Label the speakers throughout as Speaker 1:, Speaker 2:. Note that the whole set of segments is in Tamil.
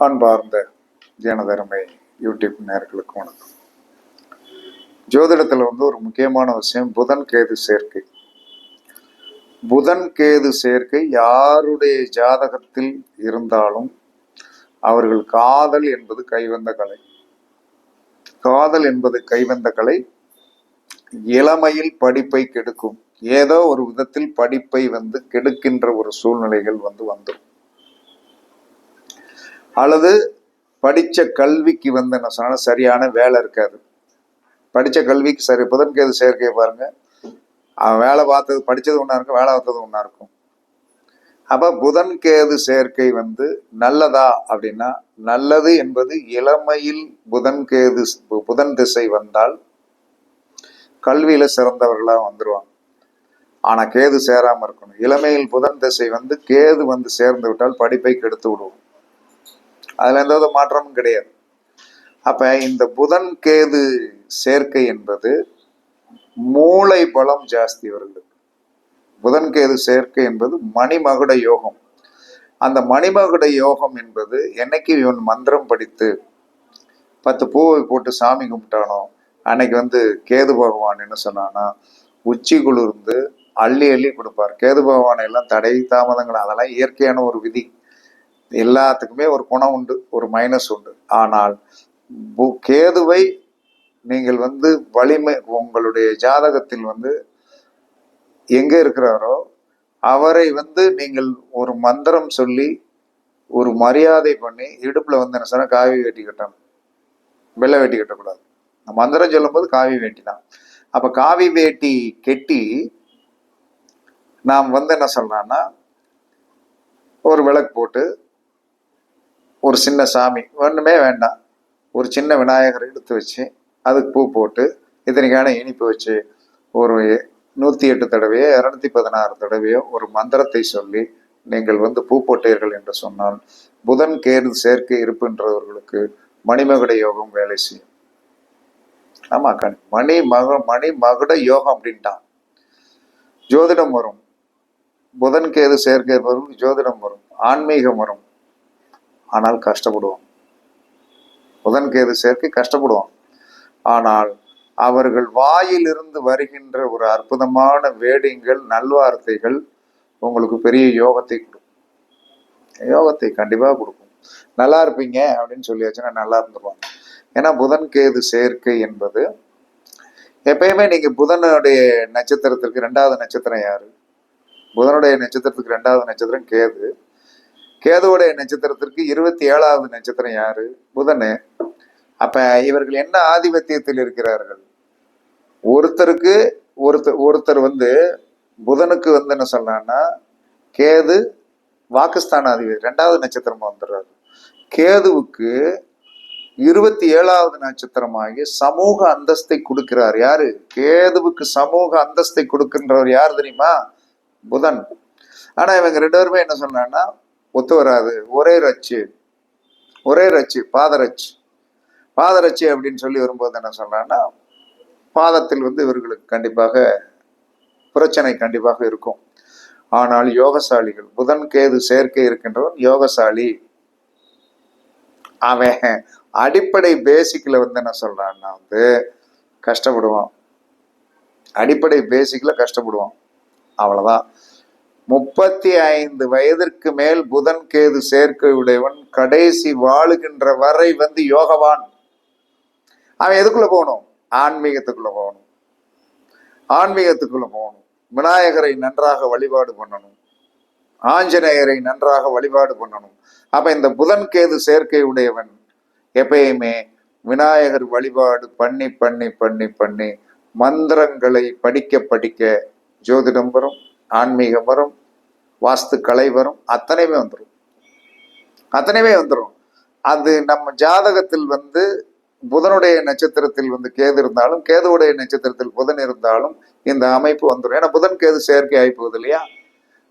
Speaker 1: அன்பார்ந்த ஜனதருமை யூடியூப் நேர்களுக்கு வணக்கம். ஜோதிடத்தில் வந்து ஒரு முக்கியமான விஷயம் புதன் கேது சேர்க்கை. புதன் கேது சேர்க்கை யாருடைய ஜாதகத்தில் இருந்தாலும் அவர்கள் காதல் என்பது கைவந்த கலை. காதல் என்பது கைவந்த கலை. இளமையில் படிப்பை கெடுக்கும். ஏதோ ஒரு விதத்தில் படிப்பை வந்து கெடுக்கின்ற ஒரு சூழ்நிலைகள் வந்து வந்துடும் அல்லது படித்த கல்விக்கு வந்து என்ன சொன்னால் சரியான வேலை இருக்காது. படித்த கல்விக்கு சரி புதன்கேது சேர்க்கை பாருங்கள் அவன் வேலை பார்த்தது படித்தது ஒன்றா இருக்கும் வேலை பார்த்தது ஒன்றா இருக்கும். அப்போ புதன் கேது சேர்க்கை வந்து நல்லதா அப்படின்னா நல்லது என்பது இளமையில் புதன்கேது புதன் திசை வந்தால் கல்வியில் சிறந்தவர்களாக வந்துடுவாங்க ஆனால் கேது சேராமல் இருக்கணும். இளமையில் புதன் திசை வந்து கேது வந்து சேர்ந்து விட்டால் படிப்பை கெடுத்து விடுவோம். அதில் எந்த வித மாற்றமும் கிடையாது. அப்போ இந்த புதன் கேது சேர்க்கை என்பது மூளை பலம் ஜாஸ்தி அவர்களுக்கு புதன் கேது சேர்க்கை என்பது மணிமகுட யோகம். அந்த மணிமகுட யோகம் என்பது என்னைக்கு இவன் மந்திரம் படித்து பத்து பூவை போட்டு சாமி கும்பிட்டானோ அன்னைக்கு வந்து கேது பகவான் என்ன சொன்னான்னா உச்சி குளிர்ந்து அள்ளி அள்ளி கொடுப்பார். கேது பகவானை எல்லாம் தடை தாமதங்கள் அதெல்லாம் இயற்கையான ஒரு விதி. எல்லாத்துக்குமே ஒரு குணம் உண்டு ஒரு மைனஸ் உண்டு. ஆனால் கேதுவை நீங்கள் வந்து வலிமை உங்களுடைய ஜாதகத்தில் வந்து எங்க இருக்கிறாரோ அவரை வந்து நீங்கள் ஒரு மந்திரம் சொல்லி ஒரு மரியாதை பண்ணி இடுப்புல வந்து என்ன சொன்னால் காவி வேட்டி கட்டணும். வெள்ளை வெட்டி கட்டக்கூடாது. மந்திரம் சொல்லும்போது காவி வேட்டி தான். அப்ப காவி வேட்டி கெட்டி நாம் வந்து என்ன சொல்றோம்னா ஒரு விளக்கு போட்டு ஒரு சின்ன சாமி ஒன்றுமே வேண்டாம். ஒரு சின்ன விநாயகர் எடுத்து வச்சு அதுக்கு பூ போட்டு இத்தனைக்கான இனிப்பு வச்சு ஒரு நூற்றி எட்டு தடவையோ இரநூத்தி பதினாறு தடவையோ ஒரு மந்திரத்தை சொல்லி நீங்கள் வந்து பூ போட்டீர்கள் என்று சொன்னால் புதன் கேர்ந்து சேர்க்கை இருப்புன்றவர்களுக்கு மணிமகுட யோகம் வேலை செய்யும். ஆமா கண் மணி மக மணி மகுட யோகம் அப்படின்ட்டான். ஜோதிடம் வரும். புதன் கேது சேர்க்கை வரும் ஜோதிடம் வரும். ஆன்மீகம் வரும். ஆனால் கஷ்டப்படுவோம். புதன் கேது சேர்க்கை கஷ்டப்படுவோம். ஆனால் அவர்கள் வாயிலிருந்து வருகின்ற ஒரு அற்புதமான வேடிங்கள் நல்வார்த்தைகள் உங்களுக்கு பெரிய யோகத்தை கொடுக்கும். யோகத்தை கண்டிப்பாக கொடுக்கும். நல்லா இருப்பீங்க அப்படின்னு சொல்லியாச்சுன்னா நல்லா இருந்துருவாங்க. ஏன்னா புதன் கேது சேர்க்கை என்பது எப்பயுமே நீங்கள் புதனுடைய நட்சத்திரத்திற்கு ரெண்டாவது நட்சத்திரம் யாரு? புதனுடைய நட்சத்திரத்துக்கு ரெண்டாவது நட்சத்திரம் கேது. கேதுவுடைய நட்சத்திரத்திற்கு இருபத்தி ஏழாவது நட்சத்திரம் யாரு? புதனு. அப்ப இவர்கள் என்ன ஆதிபத்தியத்தில் இருக்கிறார்கள்? ஒருத்தருக்கு ஒருத்தர் ஒருத்தர் வந்து புதனுக்கு வந்து என்ன சொல்லலாம்னா கேது வாக்குஸ்தானாதிபதி ரெண்டாவது நட்சத்திரமா வந்துடுறாரு. கேதுவுக்கு இருபத்தி ஏழாவது நட்சத்திரமாகி சமூக அந்தஸ்தை கொடுக்கிறார். யாரு? கேதுவுக்கு சமூக அந்தஸ்தை கொடுக்கின்றவர் யார் தெரியுமா? புதன். ஆனா இவங்க ரெண்டு பேருமே என்ன சொன்னான்னா ஒத்து வராது. ஒரே ரச்சு. ஒரே ரச்சு. பாதரச்சு. பாதரச்சு அப்படின்னு சொல்லி வரும்போது என்ன சொல்றான்னா பாதத்தில் வந்து இவர்களுக்கு கண்டிப்பாக பிரச்சனை கண்டிப்பாக இருக்கும். ஆனால் யோகசாலிகள் புதன் கேது சேர்க்கை இருக்கின்றவன் யோகசாலி. அவன் அடிப்படை பேசிக்கில் வந்து என்ன சொல்றான்னா வந்து கஷ்டப்படுவான். அடிப்படை பேசிக்கில் கஷ்டப்படுவான். அவ்வளவுதான். முப்பத்தி ஐந்து வயதிற்கு மேல் புதன் கேது சேர்க்கை உடையவன் கடைசி வாழுகின்ற வரை வந்து யோகவான். அவன் எதுக்குள்ள போகணும்? ஆன்மீகத்துக்குள்ள போகணும். ஆன்மீகத்துக்குள்ள போகணும். விநாயகரை நன்றாக வழிபாடு பண்ணணும். ஆஞ்சநேயரை நன்றாக வழிபாடு பண்ணணும். அப்ப இந்த புதன் கேது சேர்க்கை உடையவன் எப்பயுமே விநாயகர் வழிபாடு பண்ணி பண்ணி பண்ணி பண்ணி மந்திரங்களை படிக்க படிக்க ஜோதிடம் வரும். ஆன்மீகம் வரும் வாஸ்து கலை வரும் அத்தனையுமே வந்துடும் அத்தனையுமே வந்துடும் அது நம்ம ஜாதகத்தில் வந்து புதனுடைய நட்சத்திரத்தில் வந்து கேது இருந்தாலும் கேதுவுடைய நட்சத்திரத்தில் புதன் இருந்தாலும் இந்த அமைப்பு வந்துடும் ஏன்னா புதன் கேது செயற்கை ஆகி போகுது இல்லையா?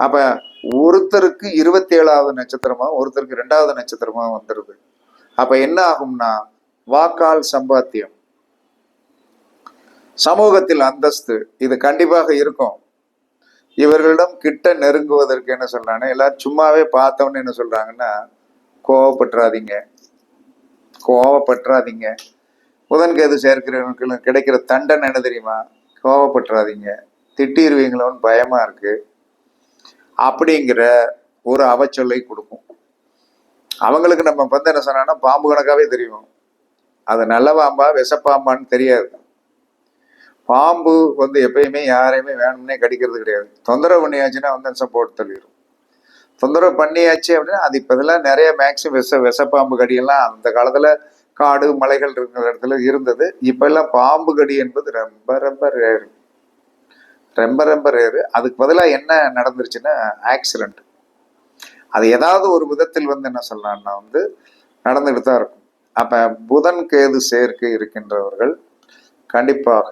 Speaker 1: அப்ப ஒருத்தருக்கு இருபத்தி ஏழாவது நட்சத்திரமா ஒருத்தருக்கு ரெண்டாவது நட்சத்திரமா வந்துடுது அப்ப என்ன ஆகும்னா வாக்கால் சம்பாத்தியம் சமூகத்தில் அந்தஸ்து இது கண்டிப்பாக இருக்கும். இவர்களிடம் கிட்ட நெருங்குவதற்கு என்ன சொல்றாங்க எல்லாரும் சும்மாவே பார்த்தவொன்னு என்ன சொல்றாங்கன்னா கோவப்பட்டுறாதீங்க. கோவப்பட்டுறாதீங்க. புதன் கேது சேர்க்கிறவங்களுக்கு கிடைக்கிற தண்டனை என்ன தெரியுமா? கோவப்பட்டுறாதீங்க. திட்டிடுவீங்களோன்னு பயமா இருக்கு. அப்படிங்கிற ஒரு அவச்சொல்லை கொடுக்கும். அவங்களுக்கு நம்ம வந்து என்ன சொன்னா பாம்பு கணக்காவே தெரியும். அது நல்ல பாம்பா விஷப்பாம்பான்னு தெரியாது. பாம்பு வந்து எப்பயுமே யாரையுமே வேணும்னே கடிக்கிறது கிடையாது. தொந்தரவு பண்ணியாச்சுன்னா வந்து சப்போர்ட் தள்ளிடும் தொந்தரவு பண்ணியாச்சு அப்படின்னா அது இப்போ இதெல்லாம் நிறைய மேக்ஸிமம் விஷ விஷப்பாம்பு கடியெல்லாம் அந்த காலத்தில் காடு மலைகள் இருக்கிற இடத்துல இருந்தது. இப்போல்லாம் பாம்பு கடி என்பது ரொம்ப ரொம்ப ரேரு ரொம்ப ரொம்ப ரேரு அதுக்கு பதிலாக என்ன நடந்துருச்சுன்னா ஆக்சிடெண்ட் அது ஏதாவது ஒரு விதத்தில் வந்து என்ன சொல்லலாம்னா வந்து நடந்துகிட்டு தான் இருக்கும். அப்போ புதன் கேது சேர்க்கை இருக்கின்றவர்கள் கண்டிப்பாக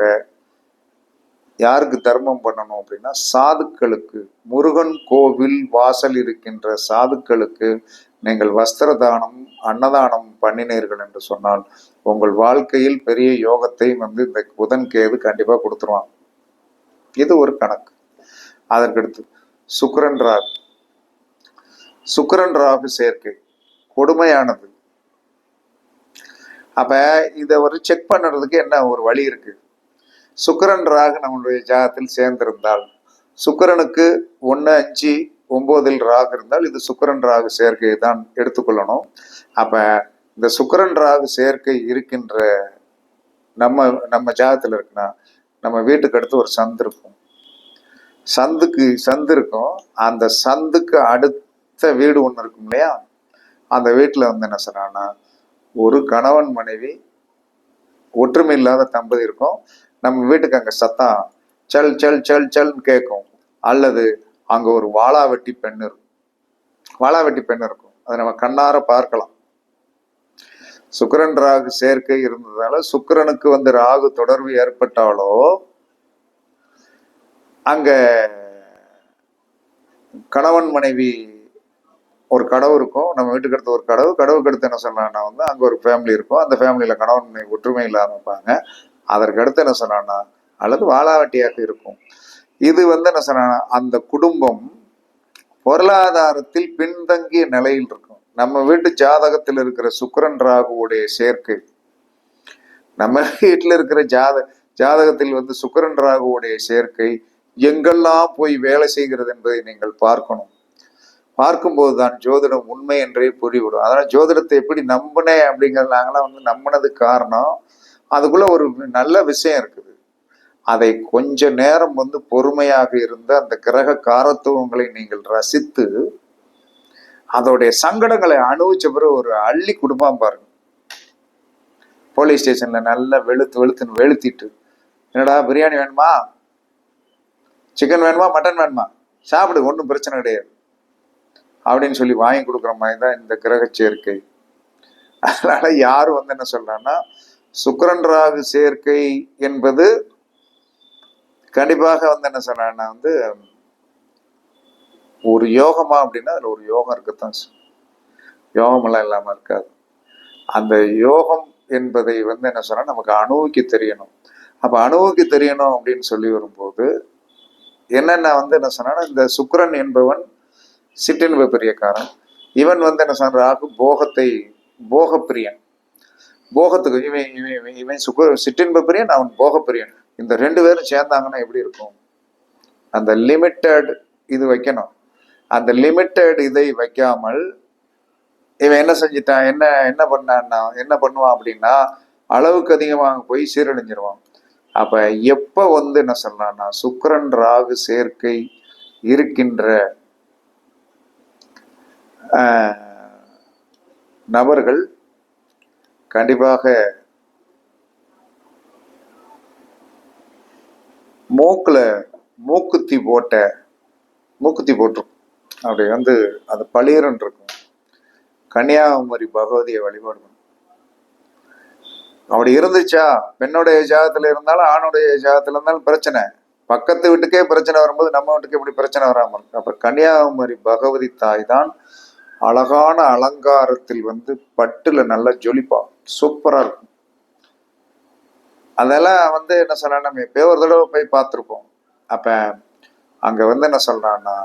Speaker 1: யாருக்கு தர்மம் பண்ணணும் அப்படின்னா சாதுக்களுக்கு. முருகன் கோவில் வாசல் இருக்கின்ற சாதுக்களுக்கு நீங்கள் வஸ்திர தானம் அன்னதானம் பண்ணினீர்கள் என்று சொன்னால் உங்கள் வாழ்க்கையில் பெரிய யோகத்தை வந்து இந்த புதன் கேது கண்டிப்பாக கொடுத்துருவான். இது ஒரு கணக்கு. அதற்கடுத்து சுக்கரன் ராகு. சுக்கரன் ராகு சேர்க்கை. கொடுமையானது. அப்ப இதை ஒரு செக் பண்ணுறதுக்கு என்ன ஒரு வழி இருக்கு? சுக்கிரன் ராகு நம்மளுடைய ஜாகத்தில் சேர்ந்திருந்தால் சுக்கிரனுக்கு ஒன்று அஞ்சு ஒம்போதில் ராகு இருந்தால் இது சுக்கிரன் ராகு சேர்க்கையை தான் எடுத்துக்கொள்ளணும். அப்ப இந்த சுக்கிரன் ராகு சேர்க்கை இருக்கின்ற நம்ம நம்ம ஜாகத்தில் இருக்குன்னா நம்ம வீட்டுக்கு அடுத்து ஒரு சந்து இருக்கும். சந்துக்கு சந்து இருக்கும். அந்த சந்துக்கு அடுத்த வீடு ஒன்று இருக்கும் இல்லையா? அந்த வீட்டில் வந்து என்ன சொன்னான்னா ஒரு கணவன் மனைவி ஒற்றுமை இல்லாத தம்பதி இருக்கும். நம்ம வீட்டுக்கு அங்கே சத்தம் சல் சல் சல் சல்னு கேட்கும். அல்லது அங்கே ஒரு வாளாவெட்டி பெண் இருக்கும். வாளாவெட்டி பெண் இருக்கும். அதை நம்ம கண்ணார பார்க்கலாம். சுக்கிரன் ராகு சேர்க்கை இருந்ததால சுக்கிரனுக்கு வந்து ராகு தொடர்பு ஏற்பட்டாலோ அங்க கணவன் மனைவி ஒரு கடவு இருக்கும். நம்ம வீட்டுக்கு அடுத்து ஒரு கடவு கடவுக்கு அடுத்து என்ன சொன்னான்னா வந்து அங்க ஒரு ஃபேமிலி இருக்கும். அந்த ஃபேமிலியில கணவன் மனைவி ஒற்றுமை இல்லாம இருப்பாங்க. அதற்கு அடுத்து என்ன சொன்னான்னா அல்லது வாழாவட்டியாக இருக்கும். இது வந்து என்ன சொன்னா அந்த குடும்பம் பொருளாதாரத்தில் பின்தங்கிய நிலையில் இருக்கும். நம்ம வீட்டு ஜாதகத்தில் இருக்கிற சுக்கரன் ராகுவுடைய சேர்க்கை. நம்ம வீட்டில் இருக்கிற ஜாத ஜாதகத்தில் வந்து சுக்கரன் ராகுவுடைய சேர்க்கை எங்கெல்லாம் போய் வேலை செய்கிறது என்பதை நீங்கள் பார்க்கணும். பார்க்கும்போது தான் ஜோதிடம் உண்மை என்றே புரிவிடும் அதனால ஜோதிடத்தை எப்படி நம்பினேன் அப்படிங்கிறது நாங்களாம் வந்து நம்பினது காரணம் அதுக்குள்ள ஒரு நல்ல விஷயம் இருக்குது. அதை கொஞ்ச நேரம் வந்து பொறுமையாக இருந்த அந்த கிரக காரத்துவங்களை நீங்கள் ரசித்து அதோடைய சங்கடங்களை அனுபவிச்ச பிறகு ஒரு அள்ளி குடும்பம் பாருங்க. போலீஸ் ஸ்டேஷன்ல நல்லா வெளுத்து வெளுத்துன்னு வெளுத்திட்டு என்னடா பிரியாணி வேணுமா? சிக்கன் வேணுமா? மட்டன் வேணுமா? சாப்பிடு ஒன்றும் பிரச்சனை கிடையாது. அப்படின்னு சொல்லி வாங்கி கொடுக்குற மாதிரி தான் இந்த கிரக சேர்க்கை. அதனால யாரும் வந்து என்ன சொல்றான்னா சுக்கரன் ராகு சேர்க்கை என்பது கண்டிப்பாக வந்து என்ன சொன்னா வந்து ஒரு யோகமா அப்படின்னா அதுல ஒரு யோகம் இருக்கத்தான் செய்யும். யோகமெல்லாம் இல்லாம இருக்காது. அந்த யோகம் என்பதை வந்து என்ன சொன்னா நமக்கு அணுவுக்கு தெரியணும். அப்ப அணுவுக்கு தெரியணும் அப்படின்னு சொல்லி வரும்போது என்னென்ன வந்து என்ன சொன்னா இந்த சுக்கரன் என்பவன் சிற்றின்ப பிரியக்காரன். இவன் வந்து என்ன சொன்ன ராகு போகத்தை போகப்பிரியன். போகத்துக்கு இவன் இவன் இவன் இவன் சுக்க சிற்றின்ப பிரியன் அவன் போகப்பிரியன் இந்த ரெண்டு பேரும் சேர்ந்தாங்கன்னா எப்படி இருக்கும்? அந்த லிமிட்டட் இது வைக்கணும். அந்த லிமிட்டட் இதை வைக்காமல் இவன் என்ன செஞ்சிட்டான்? என்ன என்ன பண்ணான்னா என்ன பண்ணுவான் அப்படின்னா அளவுக்கு அதிகமாக போய் சீரழிஞ்சிருவான். அப்ப எப்ப வந்து என்ன சொல்லலாம்னா சுக்கிரன் ராகு சேர்க்கை இருக்கின்ற நபர்கள் கண்டிப்பாக. மூக்குல மூக்குத்தி போட்ட மூக்குத்தி போட்டிருக்கும் அப்படி வந்து அது பளிரன் இருக்கும். கன்னியாகுமரி பகவதியை வழிபாடு அப்படி இருந்துச்சா? பெண்ணுடைய ஜாதத்தில் இருந்தாலும் ஆணுடைய ஜாதத்தில் இருந்தாலும் பிரச்சனை. பக்கத்து வீட்டுக்கே பிரச்சனை வரும்போது நம்ம வீட்டுக்கு எப்படி பிரச்சனை வராமல் இருக்கு? அப்ப கன்னியாகுமரி பகவதி தாய் தான் அழகான அலங்காரத்தில் வந்து பட்டுல நல்லா ஜொலிப்பா. சூப்பரா இருக்கும். அதெல்லாம் வந்து என்ன சொல்ல நம்ம எப்பயோ ஒரு தடவை போய் பார்த்துருப்போம். அப்ப அங்க வந்து என்ன சொல்றான்னா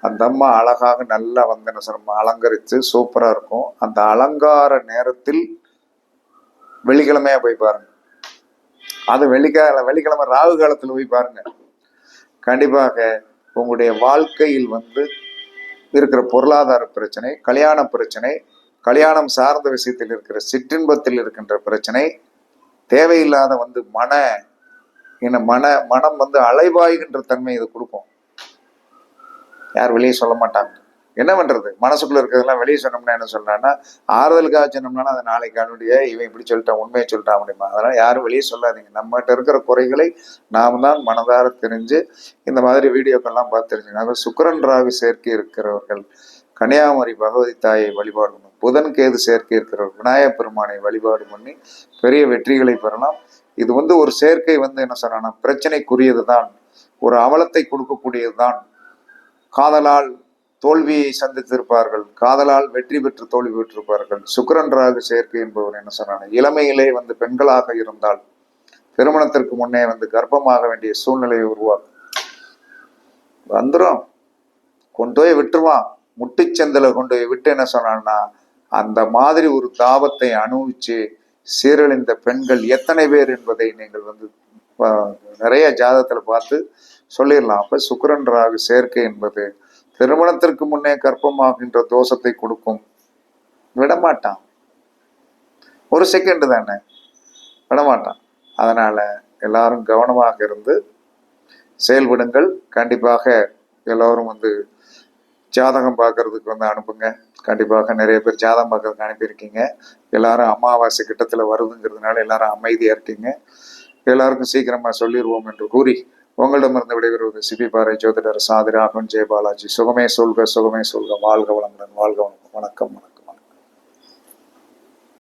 Speaker 1: அந்த அம்மா அழகாக நல்லா வந்து என்ன சொல்றோம் அலங்கரித்து சூப்பராக இருக்கும். அந்த அலங்கார நேரத்தில் வெள்ளிக்கிழமையா போய் பாருங்க. அது வெள்ளிக்கால வெள்ளிக்கிழமை ராகு காலத்தில் போய் பாருங்க. கண்டிப்பாக உங்களுடைய வாழ்க்கையில் வந்து இருக்கிற பொருளாதார பிரச்சனை கல்யாண பிரச்சனை கல்யாணம் சார்ந்த விஷயத்தில் இருக்கிற சிற்றின்பத்தில் இருக்கின்ற பிரச்சனை தேவையில்லாத வந்து மன என்ன மன மனம் வந்து அலைவாய்கின்ற தன்மை இது கொடுக்கும். யார் வெளியே சொல்ல மாட்டாங்க. என்ன பண்ணுறது மனசுக்குள்ளே இருக்கிறதெல்லாம் வெளியே சொன்னோம்னா என்ன சொல்றான்னா ஆறுதலுக்காக சொன்னோம்னா அதை நாளைக்கு கண்ணுடைய இவன் இப்படி சொல்லிட்டான் உண்மையை சொல்லிட்டான் அப்படிமா அதனால் யாரும் வெளியே சொல்லாதீங்க. நம்மகிட்ட இருக்கிற குறைகளை நாம் தான் மனதார தெரிஞ்சு இந்த மாதிரி வீடியோக்கள்லாம் பார்த்து தெரிஞ்சுங்க சுக்கரன் ராகு சேர்க்கை இருக்கிறவர்கள் கன்னியாகுமரி பகவதி தாயை வழிபாடு பண்ணும் புதன் கேது சேர்க்கை இருக்கிறவர் விநாயகப் பெருமானை வழிபாடு பண்ணி பெரிய வெற்றிகளை பெறலாம். இது வந்து ஒரு சேர்க்கை வந்து என்ன சொல்றாங்கன்னா பிரச்சனைக்குரியது தான் ஒரு அவலத்தை கொடுக்கக்கூடியது தான் காதலால் தோல்வியை சந்தித்திருப்பார்கள். காதலால் வெற்றி பெற்று தோல்வி பெற்றிருப்பார்கள். சுக்கிரன் ராகு சேர்க்கை என்பவர் என்ன சொன்னாங்க இளமையிலே வந்து பெண்களாக இருந்தால் திருமணத்திற்கு முன்னே வந்து கர்ப்பமாக வேண்டிய சூழ்நிலையை உருவாக்கும். வந்துடும் கொண்டு போய் விட்டுருவான் முட்டுச்சந்தில கொண்டு போய் விட்டு என்ன சொன்னான்னா அந்த மாதிரி ஒரு தாபத்தை அனுபவிச்சு சீரழிந்த பெண்கள் எத்தனை பேர் என்பதை நீங்கள் வந்து நிறைய ஜாதத்தில் பார்த்து சொல்லிடலாம். அப்ப சுக்கிரன் ராகு சேர்க்கை என்பது திருமணத்திற்கு முன்னே கர்ப்பமாகின்ற தோஷத்தை கொடுக்கும். விடமாட்டான். ஒரு செகண்ட் தானே. விடமாட்டான். அதனால எல்லாரும் கவனமாக இருந்து செயல்படுங்கள். கண்டிப்பாக எல்லோரும் வந்து ஜாதகம் பார்க்கறதுக்கு வந்து அனுப்புங்க. கண்டிப்பாக நிறைய பேர் ஜாதகம் பார்க்கறதுக்கு அனுப்பியிருக்கீங்க. எல்லாரும் அமாவாசை கிட்டத்தில் வருதுங்கிறதுனால எல்லாரும் அமைதியாக இருக்கீங்க எல்லாருக்கும் சீக்கிரமாக சொல்லிடுவோம் என்று கூறி உங்களிடமிருந்து விடைபெறுவது சிபி பாறை ஜோதிடர் சாதி ராகவன் ஜெயபாலாஜி. சுகமே சொல்க சுகமே சொல்க. வாழ்க வளமுடன் வாழ்க வணக்கம் வணக்கம் வணக்கம்.